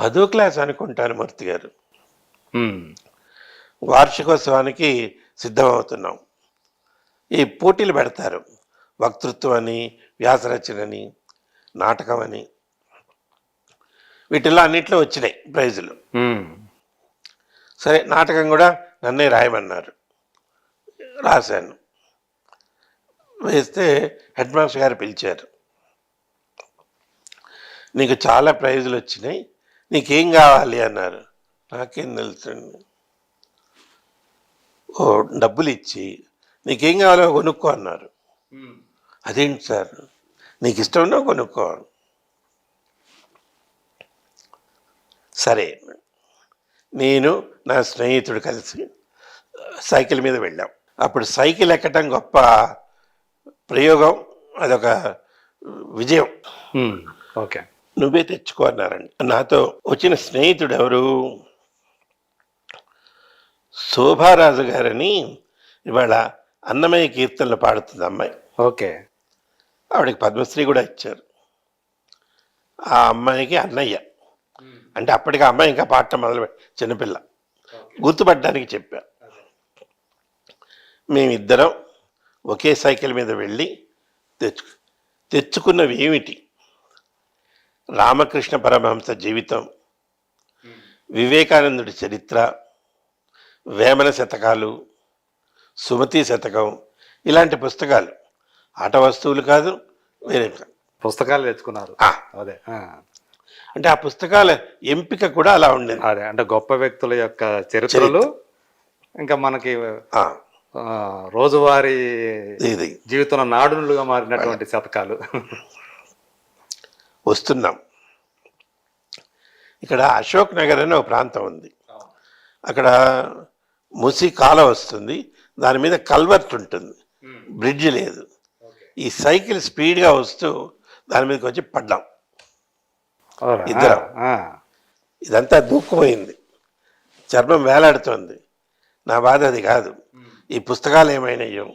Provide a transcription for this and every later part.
పదో క్లాస్ అనుకుంటాను మూర్తి గారు. వార్షికోత్సవానికి సిద్ధమవుతున్నాం. ఈ పోటీలు పెడతారు. వక్తృత్వం అని వ్యాసరచనని నాటకం అని వీటిల్లో అన్నిట్లో వచ్చినాయి ప్రైజులు. సరే నాటకం కూడా నన్నే రాయమన్నారు. రాశాను. వేస్తే హెడ్ మాస్టర్ గారు పిలిచారు. నీకు చాలా ప్రైజులు వచ్చినాయి. నీకేం కావాలి అన్నారు. నాకేం తెలుసండి ఓ డబ్బులు ఇచ్చి నీకేం కావాలో కొనుక్కో అన్నారు. అదేంటి సార్? నీకు ఇష్టం ఉన్నా కొనుక్కో సరే. నేను నా స్నేహితుడు కలిసి సైకిల్ మీద వెళ్ళాం. అప్పుడు సైకిల్ ఎక్కటం గొప్ప ప్రయోగం అదొక విజయం. ఓకే. నువ్వే తెచ్చుకో అన్నారండి. నాతో వచ్చిన స్నేహితుడు ఎవరు శోభారాజు గారని ఇవాళ అన్నమయ్య కీర్తనలు పాడుతుంది అమ్మాయి. ఓకే. ఆవిడకి పద్మశ్రీ కూడా ఇచ్చారు. ఆ అమ్మాయికి అన్నయ్య. అంటే అప్పటికి ఆ అమ్మాయి ఇంకా పాడటం మొదలు చిన్నపిల్ల. గుర్తుపట్టడానికి చెప్పా. మేమిద్దరం ఒకే సైకిల్ మీద వెళ్ళి తెచ్చు తెచ్చుకున్నవి ఏమిటి? రామకృష్ణ పరమహంస జీవితం వివేకానందుడి చరిత్ర వేమన శతకాలు సుమతి శతకం ఇలాంటి పుస్తకాలు. ఆట వస్తువులు కాదు వేరే. పుస్తకాలు తెచ్చుకున్నారు. అదే. అంటే ఆ పుస్తకాల ఎంపిక కూడా అలా ఉండేది. అదే అంటే గొప్ప వ్యక్తుల యొక్క చరిత్రలు ఇంకా మనకి రోజువారీ జీవితంలో నాడునులుగా మారినటువంటి శతకాలు. వస్తున్నాం. ఇక్కడ అశోక్ నగర్ అనే ఒక ప్రాంతం ఉంది. అక్కడ ముసి కాల వస్తుంది. దాని మీద కల్వర్ట్ ఉంటుంది. బ్రిడ్జ్ లేదు. ఈ సైకిల్ స్పీడ్గా వస్తూ దాని మీదకి వచ్చి పడ్డాం? ఇద్దరం. ఇదంతా దూక్కుపోయింది చర్మం వేలాడుతోంది. నా బాధ అది కాదు. ఈ పుస్తకాలు ఏమైనాయో?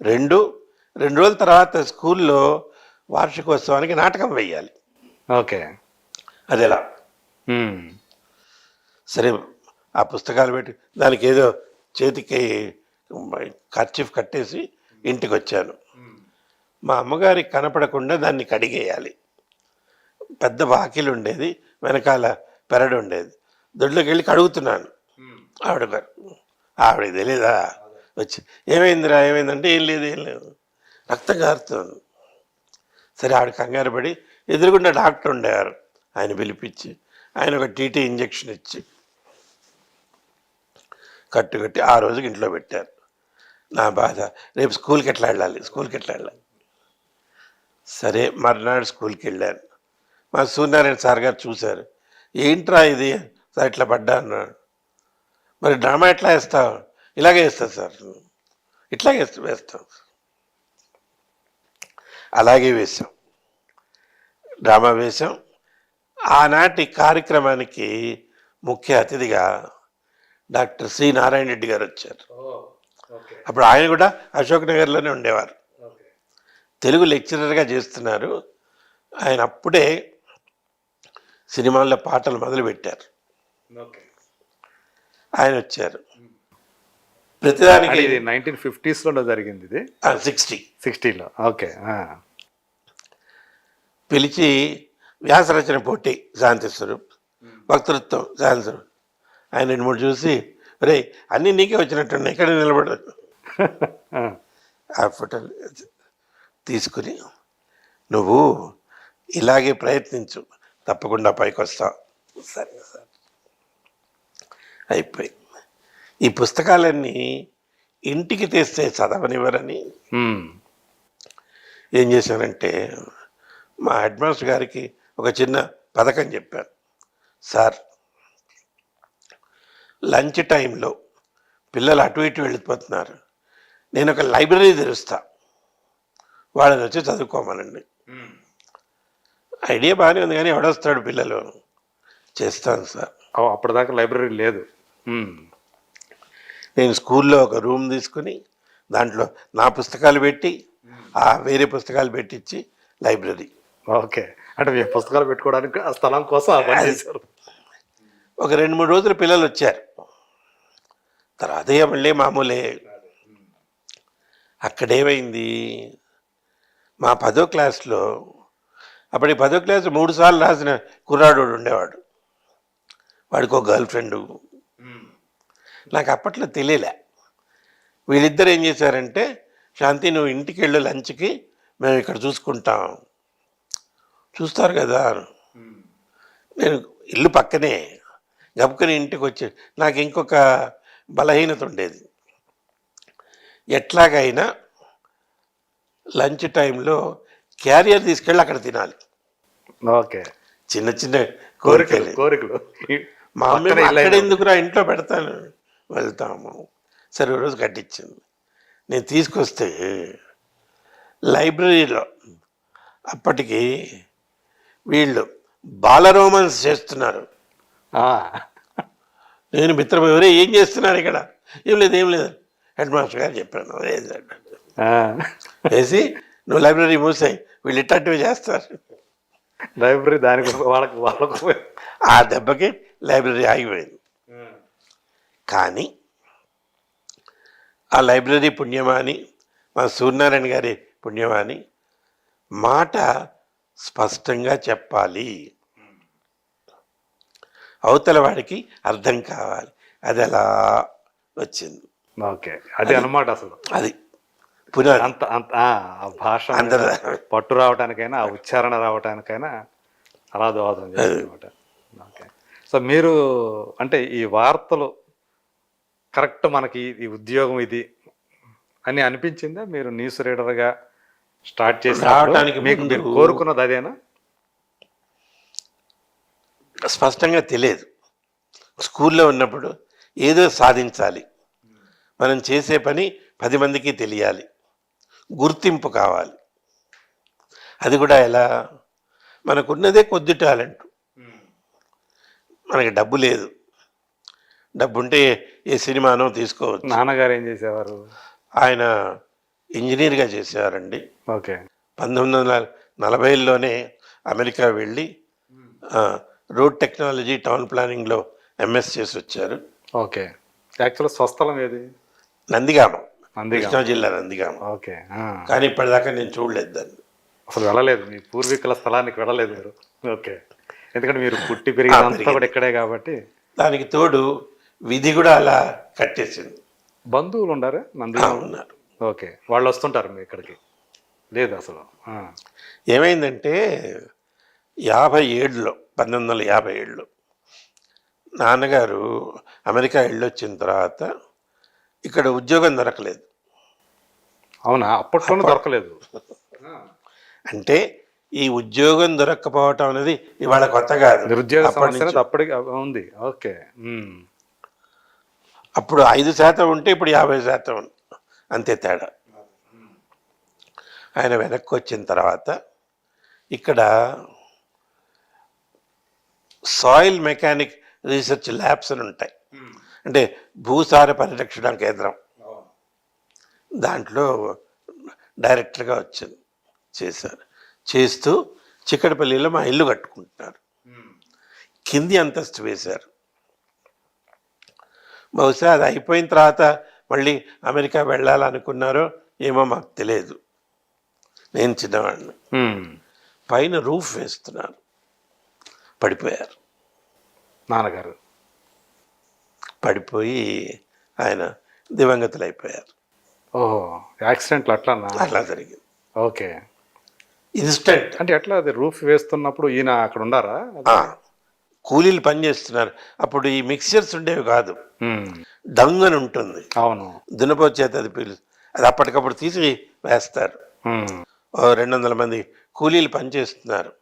రెండు. రెండు రోజుల తర్వాత స్కూల్లో వార్షికోత్సవానికి నాటకం వేయాలి ఓకే. అది ఎలా. సరే ఆ పుస్తకాలు పెట్టి దానికి ఏదో చేతికి ఖర్చీఫ్ కట్టేసి ఇంటికి వచ్చాను మా అమ్మగారికి కనపడకుండా దాన్ని కడిగేయాలి. పెద్ద వాకిలు ఉండేది వెనకాల పెరడు ఉండేది. దొడ్లోకి వెళ్ళి కడుగుతున్నాను ఆవిడ గారు ఆవిడకి తెలీదా? వచ్చి ఏమైందిరా ఏమైందంటే ఏం లేదు ఏం లేదు. రక్తం కారుతుంది. సరే ఆవిడ కంగారు పడి ఎదురుగుండా డాక్టర్ ఉండేవారు. ఆయన పిలిపించి ఆయన ఒక టీటీ ఇంజెక్షన్ ఇచ్చి కట్టు కట్టి ఆ రోజుకి ఇంట్లో పెట్టారు. నా బాధ రేపు స్కూల్కి ఎట్లా వెళ్ళాలి? స్కూల్కి ఎట్లా వెళ్ళాలి? సరే మర్నాడు స్కూల్కి వెళ్ళాను. మా సూర్యనారాయణ సార్ గారు చూశారు. ఏంట్రా ఇది? సార్ ఇట్లా పడ్డా అన్నాడు. మరి డ్రామా ఎట్లా వేస్తావు? ఇలాగే వేస్తా సార్. ఇట్లాగే వేస్తా. వేస్తాం అలాగే వేసాం. డ్రామా వేశాం ఆనాటి కార్యక్రమానికి ముఖ్య అతిథిగా డాక్టర్ సి నారాయణ రెడ్డి గారు వచ్చారు. అప్పుడు ఆయన కూడా అశోక్ నగర్లోనే ఉండేవారు. తెలుగు లెక్చరర్గా చేస్తున్నారు. ఆయన అప్పుడే సినిమాల్లో పాటలు మొదలుపెట్టారు. ఆయన వచ్చారు. ప్రతిదానికి ఇది నైన్టీన్ ఫిఫ్టీస్లో జరిగింది ఇది? సిక్స్టీ. సిక్స్టీలో. ఓకే. పిలిచి వ్యాసరచన పోటీ శాంతి స్వరూప్ వక్తృత్వం శాంతి స్వరూప్. ఆయన రెండు మూడు చూసి రే అన్నీ నీకే వచ్చినట్టున్నాయి ఇక్కడ నిలబడదు ఆ. ఫోటోలు తీసుకుని నువ్వు ఇలాగే ప్రయత్నించు తప్పకుండా పైకి వస్తావు సరే సార్. అయిపోయి. ఈ పుస్తకాలన్నీ ఇంటికి తెస్తే చదవనివ్వరని. ఏం చేశానంటే మా హెడ్ మాస్టర్ గారికి ఒక చిన్న పథకం చెప్పాను సార్ లంచ్ టైంలో పిల్లలు అటు ఇటు వెళ్ళిపోతున్నారు. నేను ఒక లైబ్రరీ తెరుస్తా. వాళ్ళని వచ్చి చదువుకోమనండి. ఐడియా బాగానే ఉంది కానీ ఎవడొస్తాడు పిల్లలు? చేస్తాను సార్. అప్పటిదాకా లైబ్రరీ లేదు. నేను స్కూల్లో ఒక రూమ్ తీసుకుని దాంట్లో నా పుస్తకాలు పెట్టి ఆ వేరే పుస్తకాలు పెట్టించి లైబ్రరీ. ఓకే. అంటే మీ పుస్తకాలు పెట్టుకోవడానికి ఆ స్థలం కోసం ఆ పని చేశారు. ఒక రెండు మూడు రోజులు పిల్లలు వచ్చారు. తర్వాత మళ్ళీ మామూలే. అక్కడేమైంది? మా పదో క్లాస్లో అప్పటి పదో క్లాస్ మూడు సార్లు రాసిన కుర్రాడు ఉండేవాడు. వాడికి ఒక గర్ల్ ఫ్రెండ్. నాకు అప్పట్లో తెలియలే. వీళ్ళిద్దరు ఏం చేశారంటే శాంతి నువ్వు ఇంటికి వెళ్ళు లంచ్కి. మేము ఇక్కడ చూసుకుంటాం. చూస్తారు కదా. నేను ఇల్లు పక్కనే గబుకొని ఇంటికి వచ్చి నాకు ఇంకొక బలహీనత ఉండేది. ఎట్లాగైనా లంచ్ టైంలో క్యారియర్ తీసుకెళ్ళి అక్కడ తినాలి. ఓకే. చిన్న చిన్న కోరికలు కోరికలు. మా అమ్మ అక్కడ అయినా- ఎందుకురా ఇంట్లో పెడతాను? వెళ్తాము. సరే రోజు కట్టించింది నేను తీసుకొస్తే లైబ్రరీలో అప్పటికి వీళ్ళు బాల రోమాన్స్ చేస్తున్నారు నేను మిత్రం ఎవరే ఏం చేస్తున్నారు ఇక్కడ? ఏం లేదు ఏం లేదు. హెడ్ మాస్టర్ గారు చెప్పాను. వేసి నువ్వు లైబ్రరీ మూసాయి వీళ్ళు ఇట్టటివి చేస్తారు. లైబ్రరీ దానికి వాళ్ళకి వాళ్ళకు ఆ దెబ్బకి లైబ్రరీ ఆగిపోయింది. కానీ ఆ లైబ్రరీ పుణ్యమాని మా సూర్యనారాయణ గారి పుణ్యమాని మాట స్పష్టంగా చెప్పాలి. అవతల వాడికి అర్థం కావాలి. అది ఎలా వచ్చింది. ఓకే. అది అన్నమాట అసలు. అది అంత అంత ఆ భాష పట్టు రావటానికైనా ఆ ఉచ్చారణ రావటానికైనా అలా దోహదం చేస్తుందన్నమాట ఓకే. సో మీరు అంటే ఈ వార్తలు కరెక్ట్ మనకి ఈ ఉద్యోగం ఇది అని అనిపించిందా? మీరు న్యూస్ రీడర్గా స్టార్ట్ చేసి రావటానికి మీకు మీరు కోరుకున్నది అదేనా? స్పష్టంగా తెలియదు. స్కూల్లో ఉన్నప్పుడు ఏదో సాధించాలి. మనం చేసే పని పది మందికి తెలియాలి. గుర్తింపు కావాలి. అది కూడా ఎలా? మనకున్నదే కొద్ది టాలెంట్. మనకి డబ్బు లేదు. డబ్బు ఉంటే ఏ సినిమానో తీసుకోవచ్చు. నాన్నగారు ఏం చేసేవారు? ఆయన ఇంజనీర్గా చేసేవారండి. ఓకే. పంతొమ్మిది వందల నలభైలోనే అమెరికా వెళ్ళి రోడ్ టెక్నాలజీ టౌన్ ప్లానింగ్లో ఎంఎస్ చేసి వచ్చారు. ఓకే. యాక్చువల్ స్వస్థలం ఏది? నందిగామ. కృష్ణా జిల్లా నందిగామ. ఓకే. కానీ ఇప్పటిదాకా నేను చూడలేదు దాన్ని. అసలు వెళ్ళలేదు. మీ పూర్వీకుల స్థలానికి వెళ్ళలేదు మీరు. ఓకే. ఎందుకంటే మీరు పుట్టి పెరిగినంతా కూడా ఇక్కడే కాబట్టి. దానికి తోడు విధి కూడా అలా కట్టేసింది. బంధువులు ఉండారా? నందిగామ? ఉన్నారు. ఓకే. వాళ్ళు వస్తుంటారు మీ ఇక్కడికి. లేదు అసలు. ఏమైందంటే యాభై ఏడులో పంతొమ్మిది వందల యాభై ఏడులో నాన్నగారు అమెరికా వెళ్ళొచ్చిన తర్వాత ఇక్కడ ఉద్యోగం దొరకలేదు. అవునా? అప్పట్లోనే దొరకలేదు. అంటే ఈ ఉద్యోగం దొరక్కపోవటం అనేది ఇవాళ కొత్త కాదు. నిరుద్యోగ అప్పటికి ఉంది. ఓకే. అప్పుడు ఐదు శాతం ఉంటే ఇప్పుడు యాభై శాతం. ఉంది. అంతే తేడా. ఆయన వెనక్కి వచ్చిన తర్వాత ఇక్కడ సాయిల్ మెకానిక్ రీసెర్చ్ ల్యాబ్స్ అని ఉంటాయి. అంటే భూసార పరిరక్షణ కేంద్రం. దాంట్లో డైరెక్టర్గా వచ్చింది చేశారు. చేస్తూ చిక్కడపల్లిలో మా ఇల్లు కట్టుకుంటున్నారు. కింది అంతస్తు వేశారు. బహుశా అది అయిపోయిన తర్వాత మళ్ళీ అమెరికా వెళ్ళాలనుకున్నారో ఏమో మాకు తెలియదు. నేను చిన్నవాడిని. పైన రూఫ్ వేస్తున్నారు. పడిపోయారు. నాన్నగారు. పడిపోయి ఆయన దివంగతులు అయిపోయారు ఓహో యాక్సిడెంట్లు అట్లా అట్లా జరిగింది. ఓకే. ఇన్స్టెంట్. అంటే ఎట్లా అది రూఫ్ వేస్తున్నప్పుడు ఈయన అక్కడ ఉండారా? కూలీలు పని చేస్తున్నారు. అప్పుడు ఈ మిక్చర్స్ ఉండేవి కాదు. అని ఉంటుంది. అవును. దునపో చేత అది పిలు అది అప్పటికప్పుడు తీసి వేస్తారు. రెండు వందల మంది కూలీలు పని చేస్తున్నారు.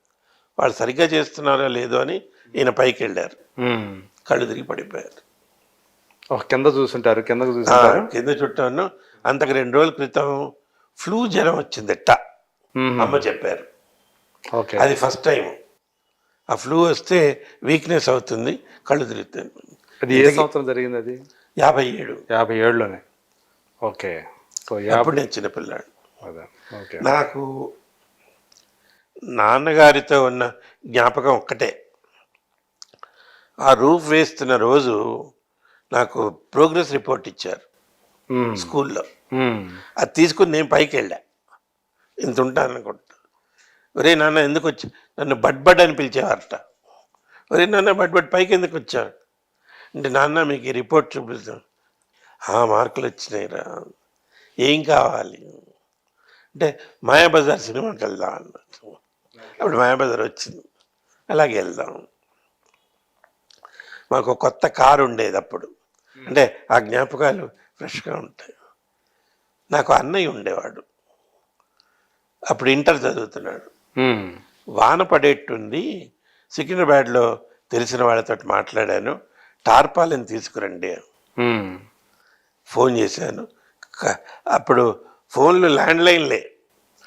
వాళ్ళు సరిగ్గా చేస్తున్నారో లేదో అని ఈయన పైకి వెళ్ళారు. కళ్ళు తిరిగి పడిపోయారు. కింద చూసుంటారు ఆ, చూసుంటారు. కింద చుట్టాను. అంతకు రెండు రోజుల క్రితం ఫ్లూ జ్వరం వచ్చింది ఎట్ట ఉమ్. అమ్మ చెప్పారు. ఓకే. అది ఫస్ట్ టైం ఆ ఫ్లూ వస్తే వీక్నెస్ అవుతుంది కళ్ళు తిరుగుతాయి. అది ఏ సంవత్సరం జరిగింది అది? యాభై ఏడు. యాభై ఏడులోనే. ఓకే. అప్పుడు నేను చిన్నపిల్లాడు నాకు నాన్నగారితో ఉన్న జ్ఞాపకం ఒక్కటే. ఆ రూఫ్ వేస్తున్న రోజు నాకు ప్రోగ్రెస్ రిపోర్ట్ ఇచ్చారు స్కూల్లో. అది తీసుకుని నేను పైకి వెళ్ళా ఇంత ఉంటాను అనుకుంటా ఒరే నాన్న ఎందుకు వచ్చా? నన్ను బడ్బడ్ అని పిలిచేవారట. ఒరే నాన్న బడ్బడ్ పైకి ఎందుకు వచ్చా అంటే నాన్న మీకు ఈ రిపోర్ట్ చూపిస్తాం. ఆ మార్కులు వచ్చినాయిరా. ఏం కావాలి? అంటే మాయాబజార్ సినిమాకి వెళ్దాం అన్నట్టు. అప్పుడు మాయాబజార్ వచ్చింది. అలాగే వెళ్దాం. మాకు కొత్త కారు ఉండేది అప్పుడు. అంటే ఆ జ్ఞాపకాలు ఫ్రెష్గా ఉంటాయి. నాకు అన్నయ్య ఉండేవాడు. అప్పుడు ఇంటర్ చదువుతున్నాడు. వాన పడేట్టుంది. సికింద్రాబాద్లో తెలిసిన వాళ్ళతో మాట్లాడాను. టార్పాలిన్ తీసుకురండి ఫోన్ చేశాను. అప్పుడు ఫోన్లు ల్యాండ్ లైన్లే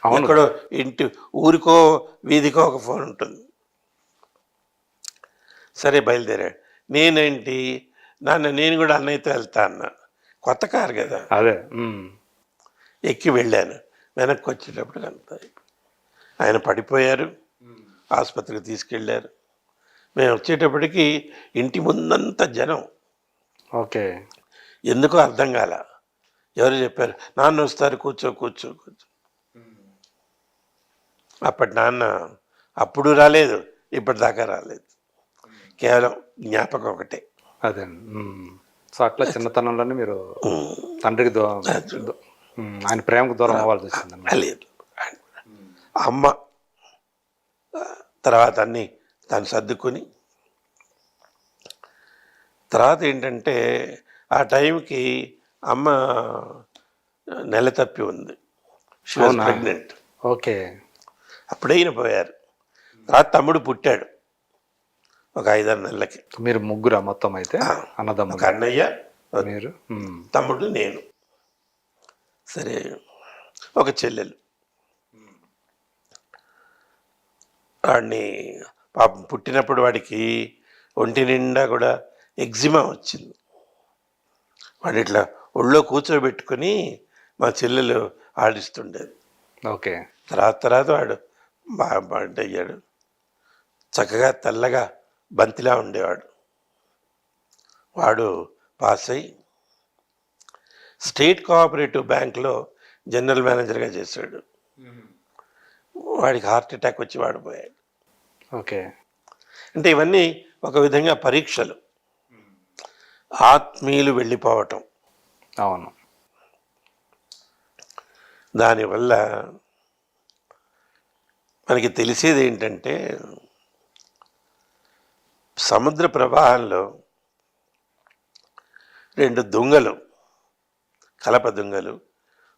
అవును. ఎక్కడో ఇంటి ఊరికో వీధికో ఒక ఫోన్ ఉంటుంది. సరే బయలుదేరాడు నేనేంటి? నాన్న నేను కూడా అన్నయ్యతో వెళ్తా అన్నా. కొత్త కారు కదా. అదే. ఎక్కి వెళ్ళాను. వెనక్కి వచ్చేటప్పుడు అంత ఆయన పడిపోయారు. ఆసుపత్రికి తీసుకెళ్ళారు. మేము వచ్చేటప్పటికి ఇంటి ముందంతా జనం. ఓకే. ఎందుకో అర్థం కాల. ఎవరు చెప్పారు? నాన్న వస్తారు కూర్చో కూర్చో కూర్చో. అప్పటి నాన్న అప్పుడు రాలేదు ఇప్పటిదాకా రాలేదు. కేవలం జ్ఞాపకం ఒకటే. అదే. సో అట్లా చిన్నతనంలోనే మీరు తండ్రికి దూ దూ- ఉమ్, ఆయన ప్రేమకు దూరం అవ్వాల్సి వచ్చింది లేదు. అమ్మ తర్వాత అన్నీ తను సర్దుకుని తర్వాత ఏంటంటే ఆ టైంకి అమ్మ నెల తప్పి ఉంది. She was? Pregnant okay. అప్పుడే ఈయన పోయారు. తర్వాత తమ్ముడు పుట్టాడు. ఒక ఐదారు నెలలకి. మీరు ముగ్గురా మొత్తం అయితే? ఒక అన్నదమ్ములు. అన్నయ్య మీరు? తమ్ముడు నేను. సరే ఒక చెల్లెలు. వాడిని పాపం పుట్టినప్పుడు వాడికి ఒంటి నిండా కూడా ఎగ్జిమా వచ్చింది. వాడు ఇట్లా ఒళ్ళో కూర్చోబెట్టుకుని మా చెల్లెలు ఆడిస్తుండేది. ఓకే. తర్వాత తర్వాత వాడు బాగా బాగా అయ్యాడు. చక్కగా తెల్లగా బంతిలా ఉండేవాడు. వాడు పాస్ అయ్యి స్టేట్ కోఆపరేటివ్ బ్యాంక్లో జనరల్ మేనేజర్గా చేశాడు. వాడికి హార్ట్ అటాక్ వచ్చి వాడు పోయాడు. ఓకే. అంటే ఇవన్నీ ఒక విధంగా పరీక్షలు. ఆత్మీయులు వెళ్ళిపోవటం. అవును. దానివల్ల మనకి తెలిసేది ఏంటంటే సముద్ర ప్రవాహంలో రెండు దుంగలు కలప దుంగలు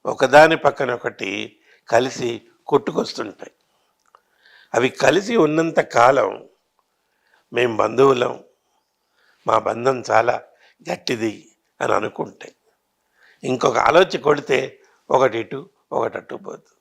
ఒకదాని పక్కన ఒకటి కలిసి కొట్టుకొస్తుంటాయి. అవి కలిసి ఉన్నంత కాలం మేము బంధువులం. మా బంధం చాలా గట్టిది అని అనుకుంటాయి. ఇంకొక ఆలోచన కొడితే ఒకటి ఇటు ఒకటి అటు పోతుంది